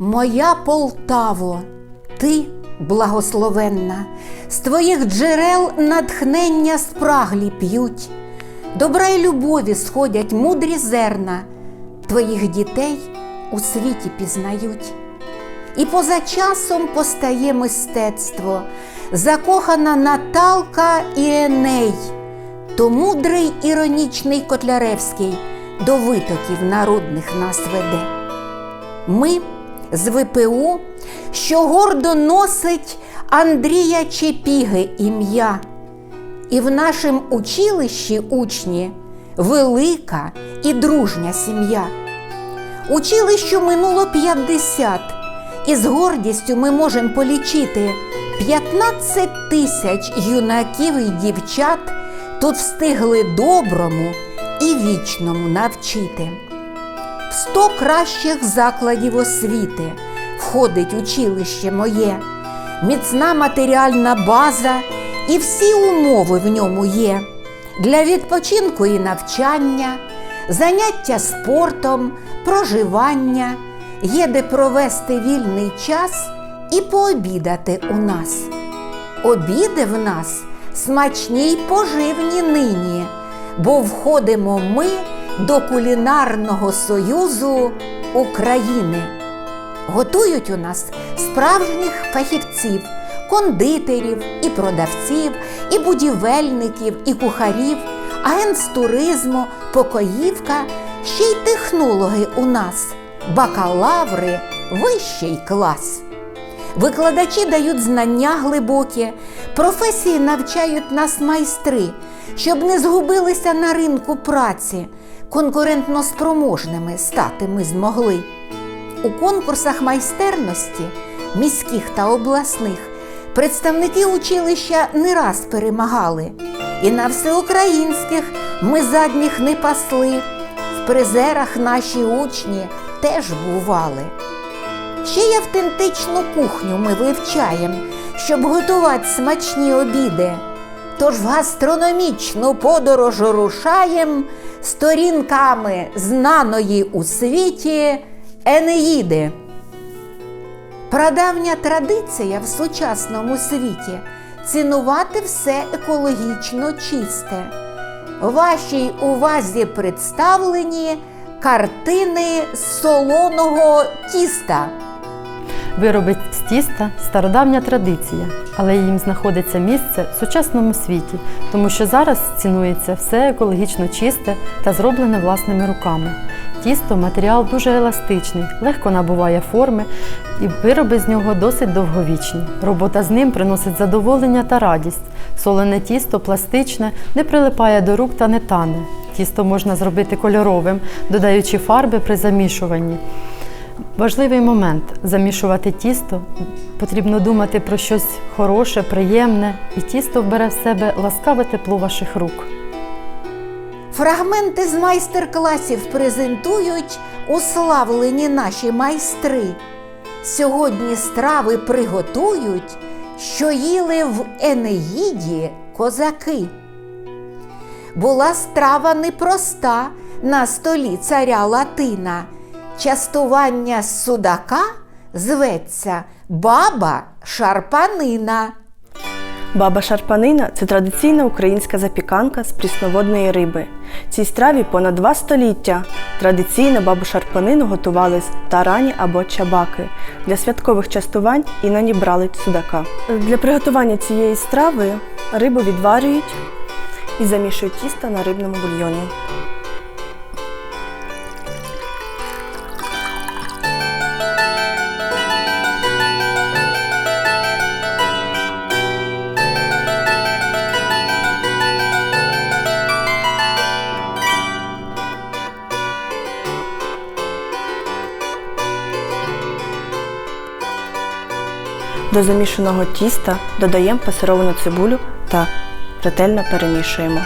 Моя Полтаво, ти благословенна, з твоїх джерел натхнення спраглі п'ють, добра й любові сходять мудрі зерна, твоїх дітей у світі пізнають. І поза часом постає мистецтво, закохана Наталка і Еней, то мудрий іронічний Котляревський до витоків народних нас веде. Ми з ВПУ, що гордо носить Андрія Чепіги ім'я, і в нашім училищі учні велика і дружня сім'я. Училищу минуло 50, і з гордістю ми можемо полічити 15 тисяч юнаків і дівчат тут встигли доброму і вічному навчити. В 100 кращих закладів освіти. Входить училище моє, міцна матеріальна база і всі умови в ньому є. Для відпочинку і навчання, заняття спортом, проживання, є де провести вільний час і пообідати у нас. Обіди в нас смачні й поживні нині, бо входимо ми до кулінарного союзу України. Готують у нас справжніх фахівців, кондитерів і продавців, і будівельників, і кухарів, агент з туризму, покоївка, ще й технологи у нас, бакалаври, вищий клас. Викладачі дають знання глибокі, професії навчають нас майстри, щоб не згубилися на ринку праці, конкурентно спроможними стати ми змогли. У конкурсах майстерності міських та обласних представники училища не раз перемагали, і на всеукраїнських ми задніх не пасли, в призерах наші учні теж бували. Ще й автентичну кухню ми вивчаємо, щоб готувати смачні обіди. Тож в гастрономічну подорож рушаєм сторінками знаної у світі Енеїди. Прадавня традиція в сучасному світі цінувати все екологічно чисте. Вашій увазі представлені картини солоного тіста. Вироби з тіста стародавня традиція, але їм знаходиться місце в сучасному світі, тому що зараз цінується все екологічно чисте та зроблене власними руками. Тісто матеріал дуже еластичний, легко набуває форми, і вироби з нього досить довговічні. Робота з ним приносить задоволення та радість. Солене тісто пластичне, не прилипає до рук та не тане. Тісто можна зробити кольоровим, додаючи фарби при замішуванні. Важливий момент замішувати тісто. Потрібно думати про щось хороше, приємне, і тісто вбере в себе ласкаве тепло ваших рук. Фрагменти з майстер-класів презентують уславлені наші майстри. Сьогодні страви приготують, що їли в Енеїді козаки. Була страва непроста на столі царя Латина. Частування судака зветься баба шарпанина. Баба шарпанина це традиційна українська запіканка з прісноводної риби. Цій страві понад два століття. Традиційно бабу шарпанину готували з тарані або чабаки. Для святкових частувань іноді брали судака. Для приготування цієї страви рибу відварюють і замішують тісто на рибному бульйоні. До замішаного тіста додаємо пасировану цибулю та ретельно перемішуємо.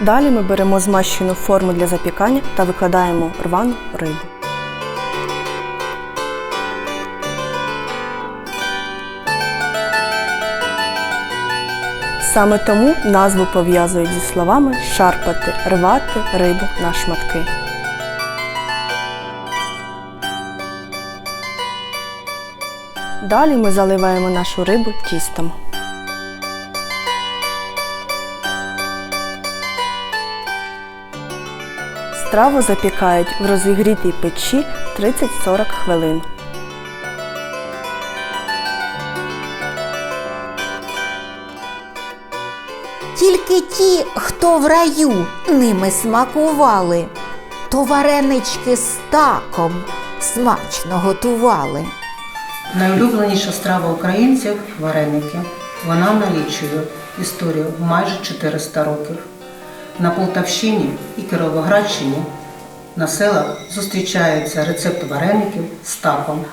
Далі ми беремо змащену форму для запікання та викладаємо рвану рибу. Саме тому назву пов'язують зі словами шарпати, рвати рибу на шматки. Далі ми заливаємо нашу рибу тістом. Страву запікають в розігрітій печі 30-40 хвилин. Тільки ті, хто в раю ними смакували, то варенички з таком смачно готували. Найулюбленіша страва українців вареники. Вона налічує історію майже 400 років. На Полтавщині і Кіровоградщині на селах зустрічається рецепт вареників з таком.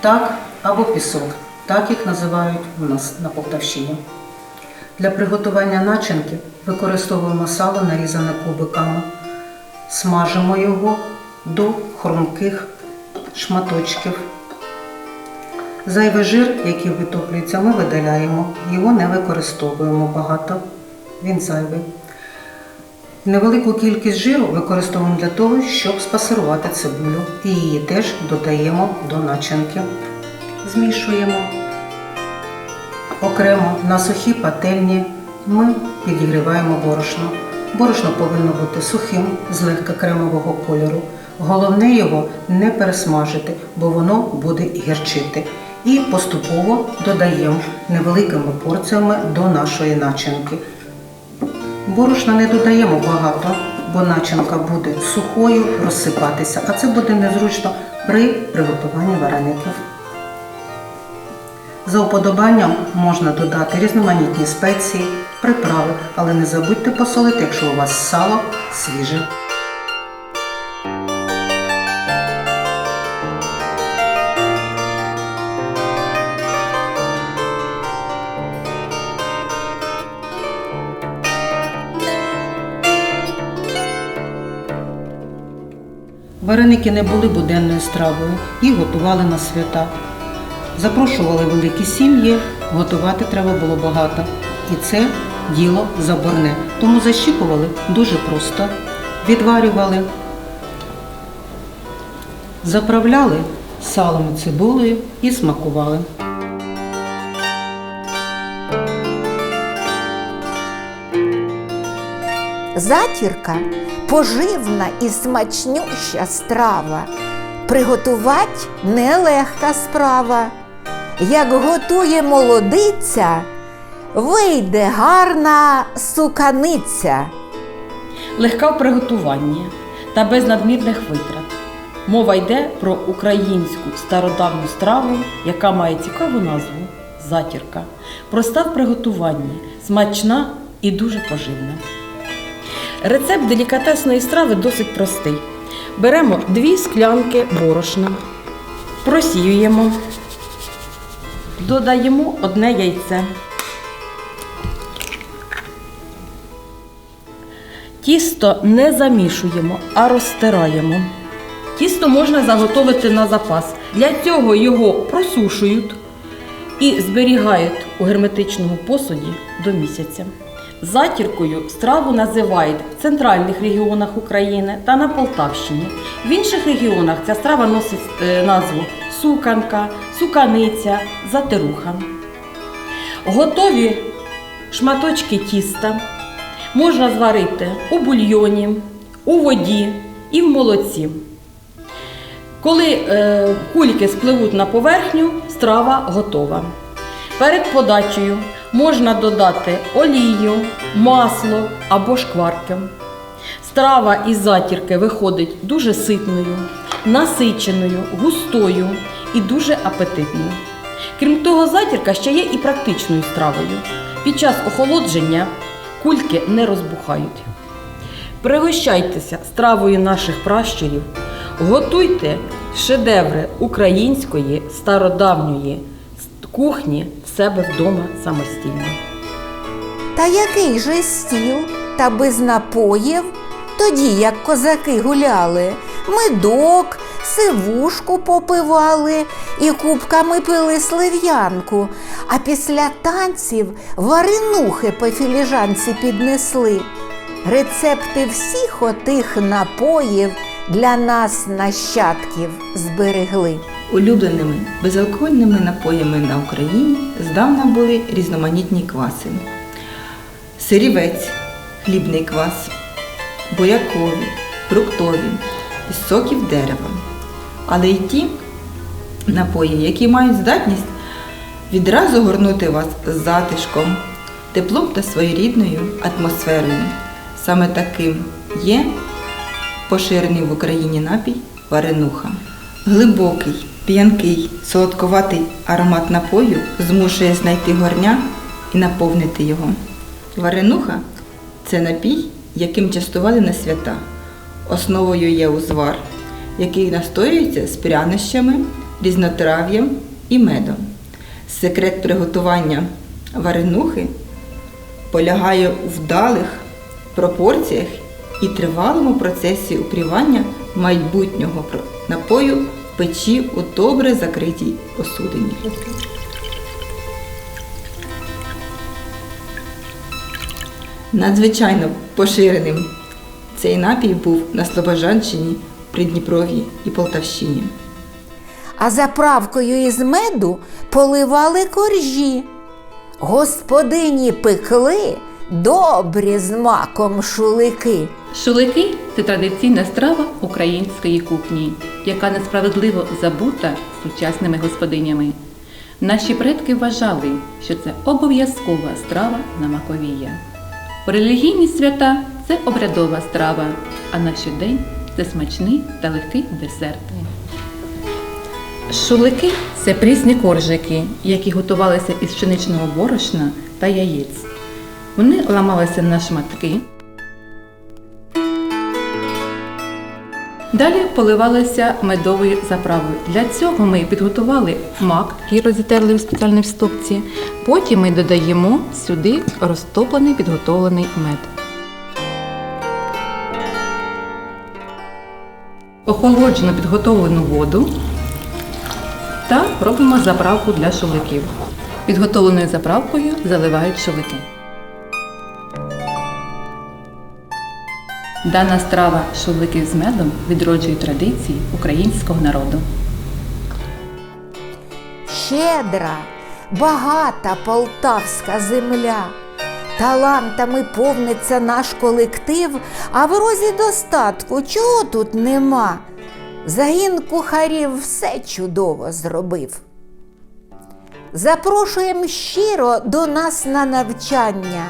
Так або пісок, так їх називають у нас на Полтавщині. Для приготування начинки використовуємо сало, нарізане кубиками, смажимо його до хрумких шматочків. Зайвий жир, який витоплюється, ми видаляємо, його не використовуємо багато, він зайвий. Невелику кількість жиру використовуємо для того, щоб спасирувати цибулю. І її теж додаємо до начинки. Змішуємо. Окремо на сухій пательні ми підігріваємо борошно. Борошно повинно бути сухим, злегка кремового кольору. Головне його не пересмажити, бо воно буде гірчити. І поступово додаємо невеликими порціями до нашої начинки. Борошна не додаємо багато, бо начинка буде сухою розсипатися, а це буде незручно при приготуванні вареників. За уподобанням можна додати різноманітні спеції, приправи, але не забудьте посолити, якщо у вас сало свіже. Вареники не були буденною стравою, їх готували на свята. Запрошували великі сім'ї, готувати треба було багато. І це діло заборне. Тому защіпували дуже просто, відварювали, заправляли салом і цибулею і смакували. Затірка поживна і смачнюща страва. Приготувати нелегка справа. Як готує молодиця, вийде гарна суканиця. легка в приготуванні та без надмірних витрат. Мова йде про українську стародавню страву, яка має цікаву назву затірка. Проста в приготуванні, смачна і дуже поживна. Рецепт делікатесної страви досить простий. Беремо дві склянки борошна, просіюємо, додаємо одне яйце. Тісто не замішуємо, а розтираємо. Тісто можна заготовити на запас. Для цього його просушують і зберігають у герметичному посуді до місяця. Затіркою страву називають в центральних регіонах України та на Полтавщині. В інших регіонах ця страва носить е, назву суканка, суканиця, затируха. Готові шматочки тіста можна зварити у бульйоні, у воді і в молоці. Коли е, кульки спливуть на поверхню, страва готова. Перед подачею можна додати олію, масло або шкварки. Страва із затірки виходить дуже ситною, насиченою, густою і дуже апетитною. Крім того, затірка ще є і практичною стравою. Під час охолодження кульки не розбухають. Пригощайтеся стравою наших пращурів, готуйте шедеври української стародавньої кухні себе вдома самостійно. Та який же стіл та без напоїв, тоді як козаки гуляли, медок, сивушку попивали і кубками пили слив'янку, а після танців варенухи по філіжанці піднесли. Рецепти всіх отих напоїв для нас, нащадків, зберегли. Улюбленими безалкогольними напоями на Україні здавна були різноманітні кваси. Сирівець, хлібний квас, бурякові, фруктові, із соків дерева. Але й ті напої, які мають здатність відразу горнути вас з затишком, теплом та своєрідною атмосферою. Саме таким є поширений в Україні напій варенуха. Глибокий, п'янкий, солодковатий аромат напою змушує знайти горня і наповнити його. Варенуха це напій, яким частували на свята. Основою є узвар, який настоюється з прянощами, різнотрав'ям і медом. Секрет приготування варенухи полягає у вдалих пропорціях і тривалому процесі упрівання майбутнього напою печі у добре закритій посудині. Надзвичайно поширеним цей напій був на Слобожанщині, Придніпров'ї і Полтавщині. А заправкою із меду поливали коржі. Господині пекли добрі з маком шулики. Шулики це традиційна страва української кухні, яка несправедливо забута сучасними господинями. Наші предки вважали, що це обов'язкова страва на Маковія. Релігійні свята це обрядова страва, а на щодень це смачний та легкий десерт. Шулики це прісні коржики, які готувалися із пшеничного борошна та яєць. Вони ламалися на шматки. Далі поливалися медовою заправою. Для цього ми підготували мак, який розітерли в спеціальній стопці. Потім ми додаємо сюди розтоплений підготовлений мед. Охолоджену підготовлену воду та робимо заправку для шуликів. Підготовленою заправкою заливають шулики. Дана страва шулики з медом відроджує традиції українського народу. Щедра, багата полтавська земля. Талантами повниться наш колектив, а в розі достатку чого тут нема? Загін кухарів все чудово зробив. Запрошуємо щиро до нас на навчання,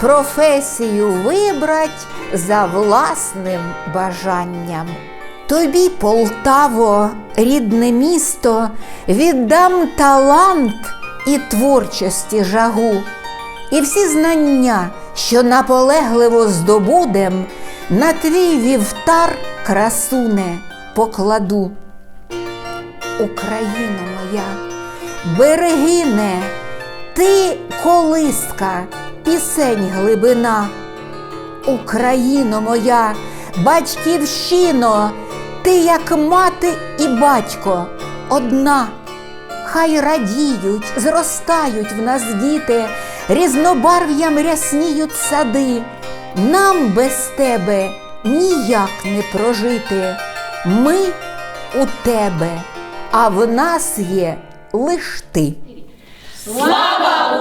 професію вибрать за власним бажанням. Тобі, Полтаво, рідне місто, віддам талант і творчості жагу, і всі знання, що наполегливо здобудем, на твій вівтар красуне покладу. Україно моя, берегине, ти колиска, пісень глибина. Україно моя, батьківщино, ти як мати і батько одна. Хай радіють, зростають в нас діти, різнобарв'ям рясніють сади. Нам без тебе ніяк не прожити. Ми у тебе, а в нас є лиш ти. Слава